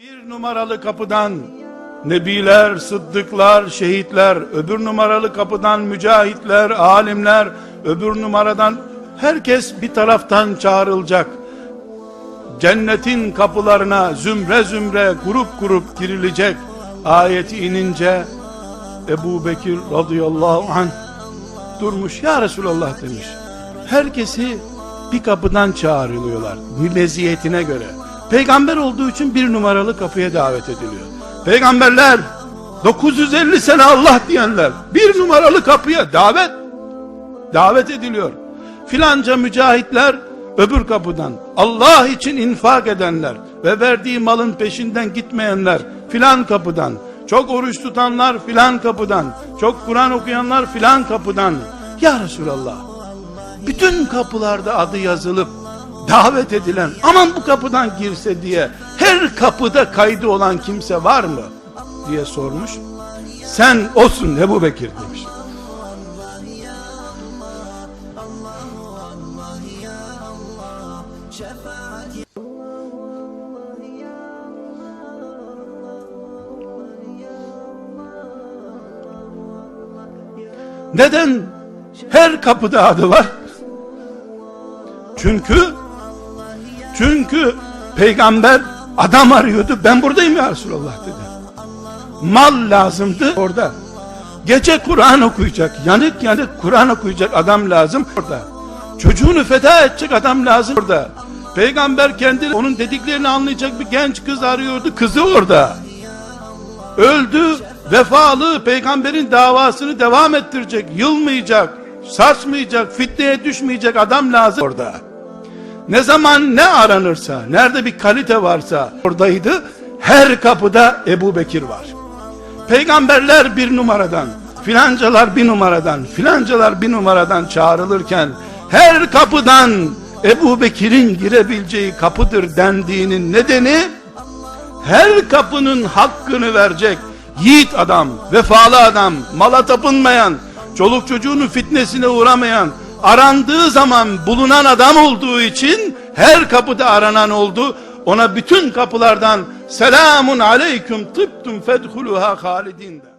Bir numaralı kapıdan nebiler, sıddıklar, şehitler, öbür numaralı kapıdan mücahitler, alimler, öbür numaradan herkes bir taraftan çağrılacak. Cennetin kapılarına zümre zümre, grup grup girilecek. Ayeti inince Ebu Bekir radıyallahu anh durmuş ya Resulallah demiş. Herkesi bir kapıdan çağrılıyorlar meziyetine göre. Peygamber olduğu için bir numaralı kapıya davet ediliyor. Peygamberler 950 sene Allah diyenler bir numaralı kapıya davet davet ediliyor. Filanca mücahitler öbür kapıdan Allah için infak edenler ve verdiği malın peşinden gitmeyenler filan kapıdan çok oruç tutanlar filan kapıdan çok Kur'an okuyanlar filan kapıdan ya Resulallah bütün kapılarda adı yazılıp davet edilen aman bu kapıdan girse diye her kapıda kaydı olan kimse var mı? diye sormuş. Sen olsun Ebu Bekir demiş. Neden her kapıda adı var? Çünkü çünkü peygamber adam arıyordu. Ben buradayım ya Resulallah dedi. Mal lazımdı orada. Gece Kur'an okuyacak, yanık yanık Kur'an okuyacak adam lazım orada. Çocuğunu feda edecek adam lazım orada. Peygamber kendi onun dediklerini anlayacak bir genç kız arıyordu. Kızı orada. Öldü, vefalı peygamberin davasını devam ettirecek, yılmayacak, saçmayacak, fitneye düşmeyecek adam lazım orada. Ne zaman ne aranırsa, nerede bir kalite varsa oradaydı. Her kapıda Ebu Bekir var. Peygamberler bir numaradan, filancalar bir numaradan, filancalar bir numaradan çağrılırken her kapıdan Ebu Bekir'in girebileceği kapıdır dendiğinin nedeni her kapının hakkını verecek yiğit adam, vefalı adam, mala tapınmayan, çoluk çocuğunun fitnesine uğramayan, arandığı zaman bulunan adam olduğu için her kapıda aranan oldu. Ona bütün kapılardan selamun aleyküm tıptum fedhuluha halidin der.